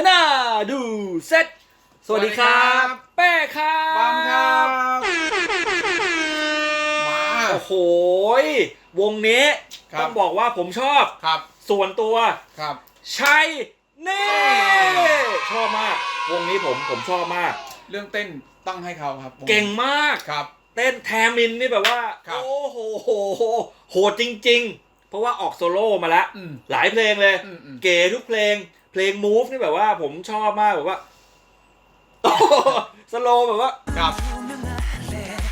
ฮนาดูเซตสวัสดีครับสวัสดีครับ แป้ครับบัมครับมาโอ้โหวงนี้ครับต้องบอกว่าผมชอบครับ ส่วนตัวครับชัยนี่ชอบมาก วงนี้ผมผมชอบมาก เรื่องเต้นต้องให้เขาครับผมเก่งมากครับ เต้นแทมินนี่แบบว่าครับโอ้โหโหโหโหดจริง ๆ เพราะว่าออกโซโล่มาแล้วอืมหลายเพลงเลยอืมอืมเก๋ทุกเพลงเพ ลงมูฟนี่แบบว่าผมชอบมากแบบว่าสโลว์แบบว่าครับ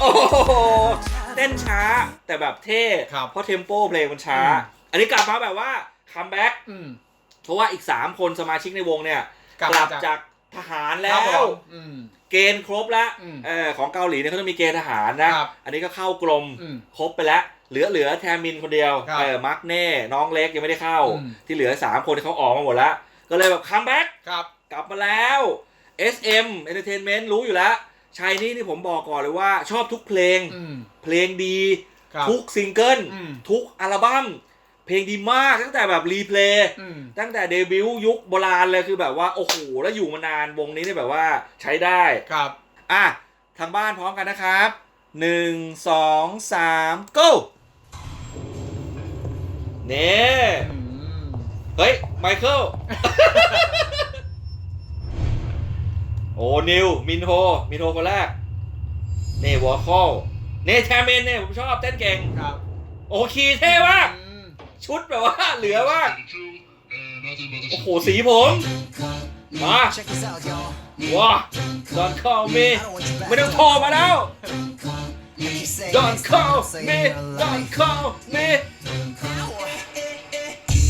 โอ้โหเต้นช้าแต่แบบเท่ครับเพราะเทมโปเพลงมันช้า อืม อันนี้กลับมาแบบว่าคัมแบ็กอืม เพราะว่าอีก 3 คนสมาชิกในวงเนี่ย กลับกลับมาจากจากทหารคแล้รับผว มอืม เกณฑ์ครบแล้วอืมเออของเกาหลีเนี่ยเขาต้องมีเกณฑ์ทหารนะ ครับอันนี้ก็เข้ากลมอืมครบไปแล้ว เหลือเหลือแทมินคนเดียวครับเออมาร์กเน่ น้องเล็กยังไม่ได้เข้า อืมที่เหลือ 3 คนที่เขาออกมาหมดแล้ว ก็เลยแบบคัมแบ็กครับ กลับมาแล้ว SM Entertainment รู้อยู่แล้วชายนี่นี่ผมบอกก่อนเลยว่าชอบทุกเพลง อืม เพลงดี ครับทุกซิงเกิล อืม ทุกอัลบั้ม เพลงดีมากตั้งแต่แบบรีเพลย์ อืม ตั้งแต่เดบิวต์ยุคโบราณเลยคือแบบว่า โอ้โห แล้วอยู่มานานวงนี้เนี่ยแบบว่าใช้ได้ ครับ อะ ทางบ้านพร้อมกันนะครับหนึ่งสองสาม go นี่อืม เฮ้ย ไมเคิล โอ้นิว มินโฮ มินโฮคนแรกนี่วอลคอลนี่แทมเมนเนี่ยผมชอบเต้นเก่ง ครับโอ้คีย์เท่มาก อืมชุดแบบว่า เหลือมากโอ้โห สีผม มา Check this out, y'all. ว้า Don't call me I don't want you back. ไม่ต้องโทรมาแล้ว Like you say Don't next time, call say me in your Don't life. call me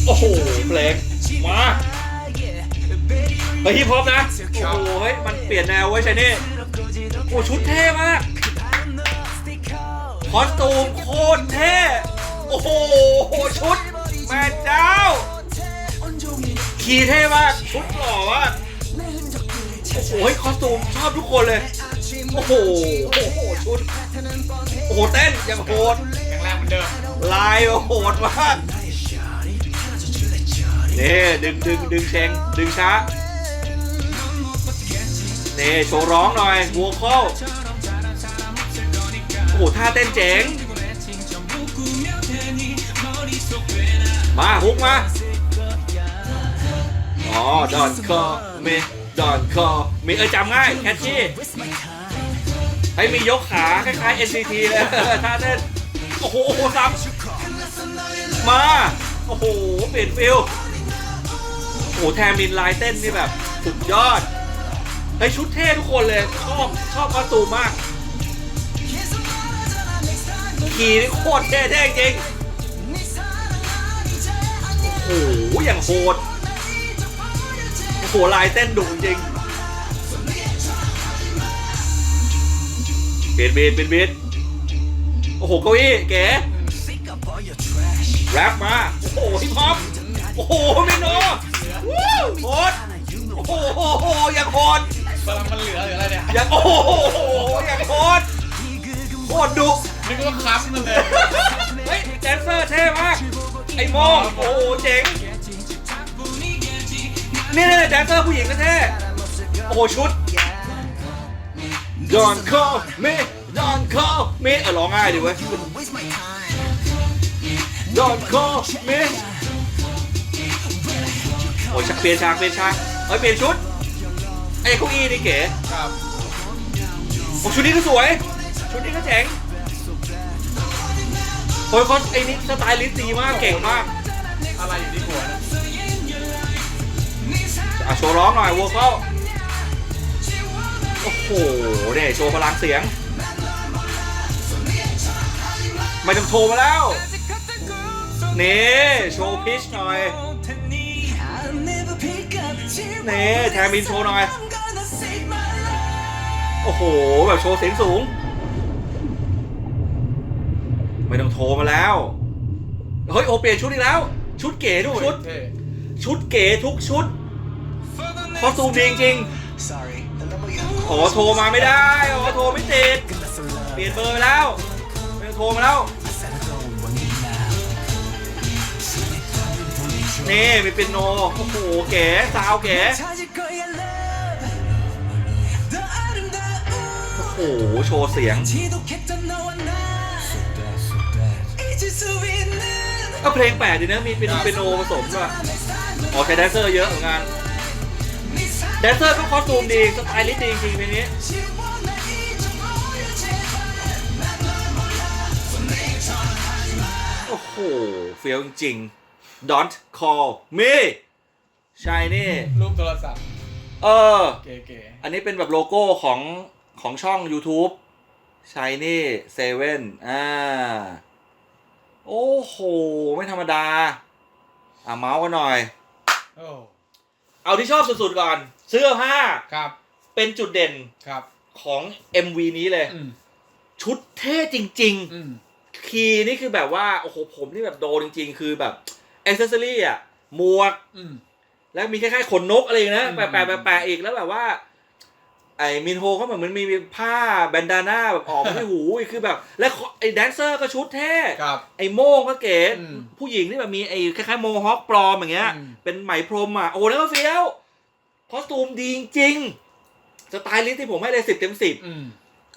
โอ้โหเพลงมาไปฮิปฮอปนะ โอ้โหเฮ้ยมันเปลี่ยนแนวไว้ยชายนี่โอ้ชุดเท่มากคอสตูมโคตรเท่โอ้โหชุดแม่เจ้า ขี่เท่มากชุดหล่อมากโอ้โหเฮ้ยคอสตูมชอบทุกคนเลย โอ้โหโอ้โหชุดโอ้โหเต้นอย่างโหดแข็งแรงเหมือนเดิมลายโหดมาก นี่ดึงดึงดึงเชงดึงช้าเนี่โชว์ร้องหน่อยวัวคอลโอ้โหท่าเต้นเจ๋งมาฮุกมาอ๋อ don't call me don't call me เออจำง่ายแคชชี่ให้มียกขาคล้ายๆ NCT เลยท่าเต้นโอ้โหโอ้โหซ้ำมา โอ้โห เปลี่ยนฟิล โอ้โหแทมินลายเต้นนี่แบบสุดยอดไอยชุดเท่ทุกคนเลย ชอบชอบคอสตูมมาก ขี่นี่โคตรเท่เท่จริงโอ้โหอย่างโหดโอ้โหลายเต้นดุจริงเบียดเบียดเบียดเบียดโอ้โหเก้าอี้เก๋แรปมา โอ้โหฮิปฮอปโอ้โหเมโนวู้ โหดโอ้โหอ้โหอย่างโหดพลังมันเหลือหรืออะไรเนี่ยอย่างโอ้โหอย่างโหดโคตรดุนึกว่าค้ำมันเลยเฮ้ยแดนเซอร์เท่มากไอ้โมงโอ้โหเจ๋งนี่นี่แดนเซอร์ผู้หญิงก็เท่โอ้โหชุด Don't call me Don't call me เออร้องง่ายดิเว้ย Don't call me อ้ยชักเปลี่ยนฉากเปลี่ยนฉากเฮ้ยเปลี่ยนชุดไอ้เก้าอี้นี่เก๋ครับโอ้ชุดนี้ก็สวย ชุดนี้ก็เจ๋งโอ้ยเขาไอ้นี่สไตล์ลิสต์ดีมากเก่งมากอะไรอยู่ที่หัวเนี่ยอะโชว์ร้องหน่อยวัวเข้าโอ้โหเนี่ยโชว์พลังเสียง ไม่ต้องโชว์มาแล้วนี่โชว์พิชหน่อย นี่แทมินโชว์หน่อย โอ้โห แบบโชว์เสียงสูง ไม่ต้องโทรมาแล้ว เฮ้ย โอเปลี่ยนชุดอีกแล้ว ชุดเก๋ทุกชุดเท่ชุดเก๋ทุกชุดคอสตูมดีจริง Sorry, the number you ๆอ๋อโทรมาไม่ได้อ๋อโทรไม่ติด left for love. เปลี่ยนเบอร์ไปแล้วไม่ต้องโทรมาแล้ว นี่มีเป็นโนโอ้โหแก๋สาวแก๋โอ้โหโชว์เสียงก็เพลงแปดดีนะมีเป็นเป็นโนผสมด้วยอ๋อใช้แดนเซอร์เยอะเหมือนกันแดนเซอร์ก็คอสตูมดีสไตลิสต์ดีจริงๆในนี้โอ้โหเฟี้ยวจริง Don't call me ใช่นี่ รูปโทรศัพท์ เออ เก๋อันนี้เป็นแบบโลโก้ของของช่อง YouTube Shiny Seven อ่า โอ้โห ไม่ธรรมดา อะเมาส์กันหน่อย ๆโอ้เอาที่ชอบสุดๆก่อน เสื้อผ้าครับเป็นจุดเด่นครับของ MV นี้เลย อืมชุดเท่จริง อืม ๆ คีย์นี่คือแบบว่า โอ้โห ผมนี่แบบโดนจริง ๆ คือแบบ อ c เซสซอรี่อะหมวกอืมแล้วมีคล้ายๆขนนกอะไรอย่างเงี้ยนะอืมแปะๆแปะๆอีกแล้วแบบว่า ไอ้มินโฮเขาแบบเหมือนมีผ้าแบนดาน่าแบบออกมาที่หูอีกคือแบบ แล้วไอ้แดนเซอร์ก็ชุดเท่ครับไอ้โม่งก็เก๋อืมผู้หญิงที่แบบมีไอ้คล้ายๆโมฮอคปลอมอย่างเงี้ยอืมเป็นไหมพรมอะโอ้แล้วก็เฟี้ยวคอสตูมดีจริงๆสไตล์ลิสต์ที่ผมให้เลยสิบเต็มสิบอืม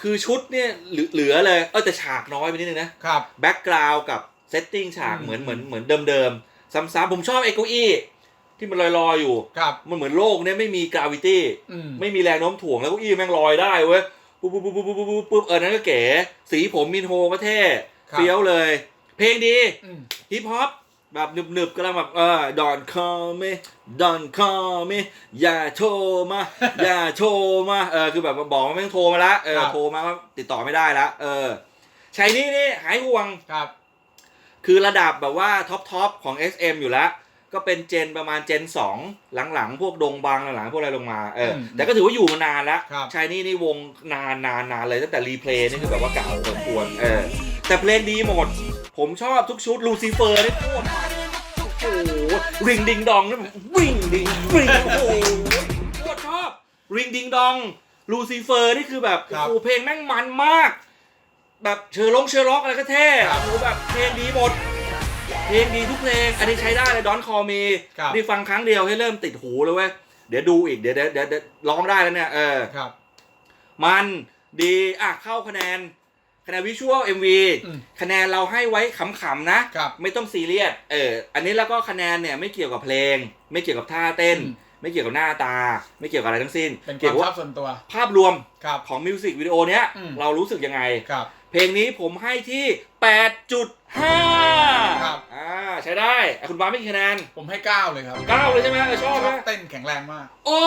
คือชุดเนี่ยเหลือเลย เออแต่ฉากน้อยไปนิดนึงนะครับแบ็กกราวด์กับเซตติ้งฉากอืมเหมือนเหมือนเหมือนเดิมๆ ซ้ำๆผมชอบไอ้เก้าอี้ที่มันลอยๆอยู่ ครับ มันเหมือนโลกเนี่ยไม่มีกราวิตี้อืม ไม่มีแรงโน้มถ่วงแล้วเก้าอี้แม่งลอยได้เว้ยปุ๊บปุ๊บปุ๊บปุ๊บปุ๊บปุ๊บปุ๊บเออนั่นก็เก๋สีผมมินโฮก็เท่ครับ เฟี้ยวเลย เพลงดี อืม ฮิปฮอปแบบหนึบๆกำลังแบบเออ don't call me don't call me อย่าโทรมา อย่าโทรมา เออ คือแบบบอกว่าไม่ต้องโทรมาละเออ ครับ โทรมาก็ติดต่อไม่ได้ละเออชัยนี่นี่หายห่วง ครับ คือระดับแบบว่าท็อปทอปของ SM อยู่แล้ว ก็เป็นเจนประมาณเจน 2 หลังๆ พวกดงบางหลังๆพวกอะไรลงมาเอออมแต่ก็ถือว่าอยู่มานานแล้วครับ ชายนี่นี่วงนานนานนานเลยตั้งแต่รีเพลย์นี่คือแบบว่าเก่าสมควรเออแต่เพลงดีหมด ผมชอบทุกชุดลูซิเฟอร์นี่โคตรมันโอ้โหริงดิงดองนี่แบบวิ่งดิงวิ่งโอ้โหโคตรชอบริงดิงดองลูซิเฟอร์นี่คือแบบครับโอ้โหเพลงแม่งมันมาก แบบเชอร์ลงเชอร์ล็อกอะไรก็เท่ครับโอ้โหแบบเพลงดีหมด เพลงดีทุกเพลง อันนี้ใช้ได้เลยดอนคอมีครับนี่ฟังครั้งเดียวให้เริ่มติดหูเลยเว้ย เดี๋ยวดูอีกเดี๋ยวเดี๋ยวเดี๋ยวเดี๋ยวร้องได้แล้วเนี่ย เออครับมันดีอะเข้าคะแนนคะแนนวิชวล MV อืมคะแนนเราให้ไว้ขำๆนะครับไม่ต้องซีเรียสเอออันนี้แล้วก็คะแนนเนี่ยไม่เกี่ยวกับเพลง ไม่เกี่ยวกับท่าเต้นอืมไม่เกี่ยวกับหน้าตา ไม่เกี่ยวกับอะไรทั้งสิ้นเป็นคเกี่วายมวกับชอว่าบส่วนตัว ภาพรวมครับของมิวสิกวิดีโอเนี้ยอืมเรารู้สึกยังไงครับ เพลงนี้ผมให้ที่ 8.5ครับ อ่าใช้ได้อะคุณบ้าสไม่กี่คะแนนผมให้เก้าเลยครับ9เลยใช่ไหมเออชอบชไหมอบเต้นแข็งแรงมาก โอ้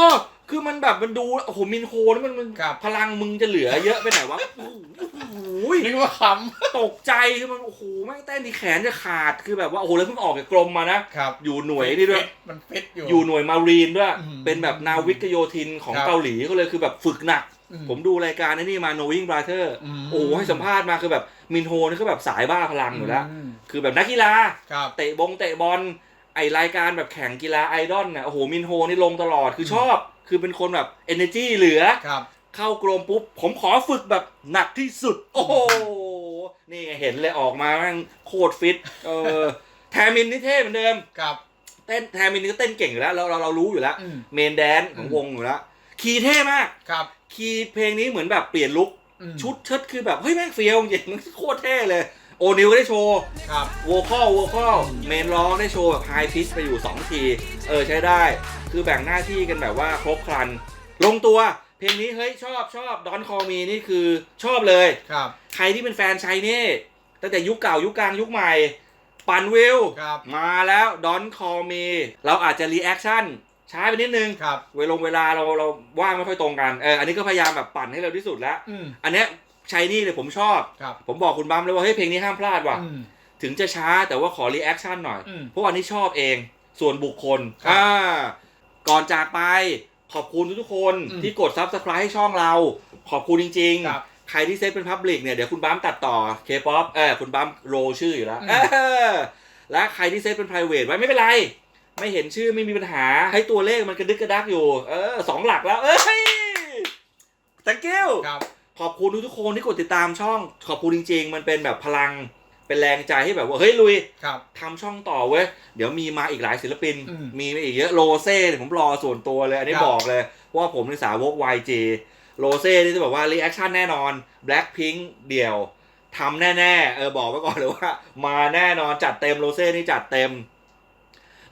คือมันแบบมันดูโอ้โหมินโฮนี่มันมันครับ พลังมึงจะเหลือเยอะไปไหนวะ โอ้โหนึกว่าคตกใจคือมันโอ้โหแม่งเต้นที่แขนจะขาดคือแบบว่าโอ้โหแล้วเพิ่งออกจากกรมมานะำครับอยู่หน่วยนี่ด้วย มันฟิตอยู่ อยู่หน่วยมารีนด้วย อืมเป็นแบบนาวิกโยธินของครับ เกาหลีก็เลยคือแบบฝึกหนักอื ผมดูรายการไอ้นี่มา Knowing Brother อืมโอ้โหให้สัมภาษณ์มาคือแบบมินโฮนี่ก็แบบสายบ้าพลังอยู่แล้วมคือแบบนักกีฬาครับเตะบงเตะบอลไอรายการแบบแข่งกีฬาไอดอลน่ะโอ้โหมินโฮนี่ลงตลอดคือชอบ คือเป็นคนแบบ energy เหลือครับเข้ากรมปุ๊บ ผมขอฝึกแบบหนักที่สุด โอ้โหนี่ไงเห็นเลยออกมาแม่งโคตรฟิตเออแทมินนี่เท่เหมือนเดิมครับเต้นแทมินนี่ก็เต้นเก่งอยู่แล้ว เราเราเรารู้อยู่แล้วอืมเมนแดนของอืมวงอยู่แล้ว คีย์เท่มาก ครับ คีย์เพลงนี้เหมือนแบบเปลี่ยนลุคอืมชุดเชิดคือแบบเฮ้ยแม่งเฟี้ยวจริงมันโคตรเท่เลย โอนิวก็ได้โชว์ครับ โวคอลโวคอลเมนร้องได้โชว์แบบไฮพิชไปอยู่ 2 ที เออใช้ได้ คือแบ่งหน้าที่กันแบบว่าครบครัน ลงตัวเพลงนี้เฮ้ยชอบชอบดอนคอมีนี่คือชอบเลย ครับ ใครที่เป็นแฟนชัยนี่ตั้งแต่ยุคเก่ายุคกลางยุคใหม่ ปันวิวครับ มาแล้วดอนคอมีเราอาจจะรีแอคชั่น ช้าไปนิดนึงครับ เวลงเวลาเราเราว่างไม่ค่อยตรงกันเอออันนี้ก็พยายามแบบปั่นให้เร็วที่สุดแล้ว อืมอันเนี้ยชัยนี่เนี่ยผมชอบ ครับผมบอกคุณบัมเลยว่าเฮ้ยเพลงนี้ห้ามพลาดว่ะ อืม ถึงจะช้าแต่ว่าขอรีแอคชั่นหน่อย อืมเพราะวันนี้ชอบเองส่วนบุคคลครับอ่าก่อนจากไปขอบคุณทุกๆคนอืมที่กด Subscribe ให้ช่องเรา ขอบคุณจริง ครับ ๆ ใครที่เซตเป็นพับลิกเนี่ย เดี๋ยวคุณบัมตัดต่อ K-POP เออคุณบัมโรชื่ออยู่แล้วอืมเออและใครที่เซตเป็น private ไว้ไม่เป็นไร ไม่เห็นชื่อไม่มีปัญหา ให้ตัวเลขมันกระดึกกระดักอยู่ เออสองหลักแล้ว เอ้ย thank you ครับ ขอบคุณทุกๆคนที่กดติดตามช่อง ขอบคุณจริง ๆ มันเป็นแบบพลังเเป็นแรงใจให้แบบว่า เฮ้ย ลุยครับ ทำช่องต่อเว้ย เดี๋ยวมีมาอีกหลายศิลปิน อืมมีมาอีกเยอะโลเซ่เนี่ยผมรอส่วนตัวเลย อันนี้ครับ บอกเลยเพราะว่าผมเป็นสาวก YG โลเซ่นี่จะบอกว่า รีแอคชั่นแน่นอน Blackpink เดี่ยวทำแน่ ๆ เออ บอกไว้ก่อนเลยว่า มาแน่นอนจัดเต็มโลเซ่นี่จัดเต็ม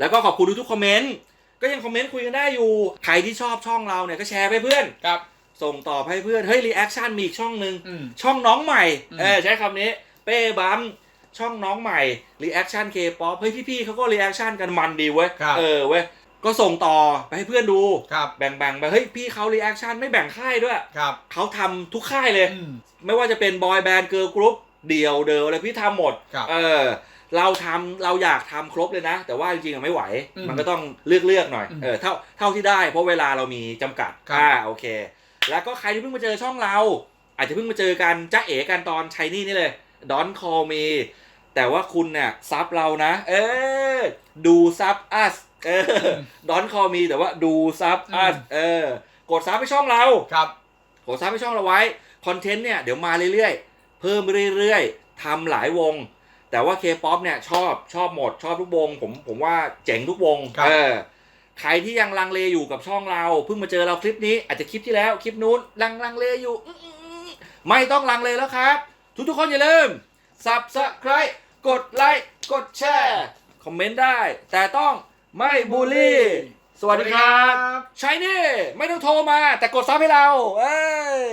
แล้วก็ขอบคุณทุกๆคอมเมนต์ก็ยังคอมเมนต์คุยกันได้อยู่ใครที่ชอบช่องเราเนี่ยก็แชร์ไปเพื่อน ครับ ส่งต่อให้เพื่อนเฮ้ยรีแอคชั่นมีอีกช่องหนึ่งอืม ช่องน้องใหม่อืม เออใช้คำนี้ เป้บัมช่องน้องใหม่รีแอคชั่นเคป๊อปเฮ้ยพี่ๆเขาก็รีแอคชั่นกันมันดีเว้ยครับ เออเว้ยก็ส่งต่อไปให้เพื่อนดู ครับ แบ่งๆไปเฮ้ยพี่เขารีแอคชั่นไม่แบ่งค่ายด้วยครับเขาทำทุกค่ายเลย อืม ไม่ว่าจะเป็นบอยแบนด์เกิร์ลกรุ๊ปเดี่ยวเดิวอะไรพี่ทำหมด ครับ เออ เราทำเราอยากทำครบเลยนะ แต่ว่าจริงๆอะไม่ไหว อืมมันก็ต้องเลือกเลือกๆหน่อยอืมเออเท่าเท่าที่ได้เพราะเวลาเรามีจำกัดครับ อ่าโอเค แล้วก็ใครที่เพิ่งมาเจอช่องเรา อาจจะเพิ่งมาเจอกันจ้าเอ๋กันตอนชัยนี่นี่เลยดอนคอมีแต่ว่าคุณเนี่ยซับเรานะ เออ ดูซับอัสเออดอนคอมีแต่ว่าดูซับอัสเออ กดซับไปช่องเรา ครับกดซับไปช่องเราไว้ คอนเทนต์เนี่ย เดี๋ยวมาเรื่อยๆ เพิ่มเรื่อยๆทำหลายวง แต่ว่าเคป๊อปเนี่ยชอบชอบหมดชอบทุกวงผมผมว่าเจ๋งทุกวงครับ เออใครที่ยังลังเลอยู่กับช่องเราเพิ่งมาเจอเราคลิปนี้อาจจะคลิปที่แล้วคลิปนู้นลังลังเลอยู่อื้ออื้ออื้อไม่ต้องลังเลแล้วครับ ทุกทุกๆคนอย่าลืม subscribe กดไลค์กดแชร์คอมเมนต์ได้ แต่ต้องไม่บูลลี่ สวัสดีครับ ใช่นี่ ไม่ต้องโทรมา แต่กดซับให้เรา เอ้ย